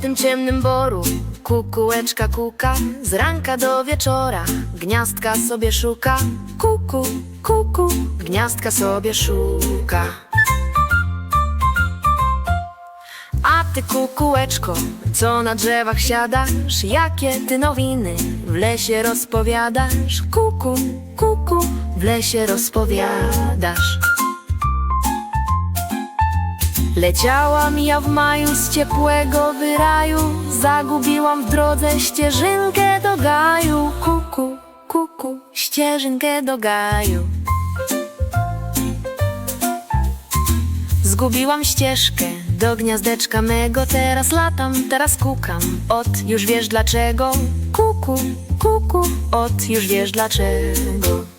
Tym ciemnym boru. Kukułeczka kuka Z ranka do wieczora. Gniazdka sobie szuka. Kuku, kuku, gniazdka sobie szuka. A ty kukułeczko, co na drzewach siadasz? Jakie ty nowiny w lesie rozpowiadasz? Kuku, kuku, w lesie rozpowiadasz Leciałam ja w maju z ciepłego wyraju Zagubiłam w drodze ścieżynkę do gaju. Kuku, kuku, ścieżynkę do gaju. Zgubiłam ścieżkę do gniazdeczka mego Teraz latam, teraz kukam. Ot, już wiesz dlaczego? Kuku, kuku, ot, już wiesz dlaczego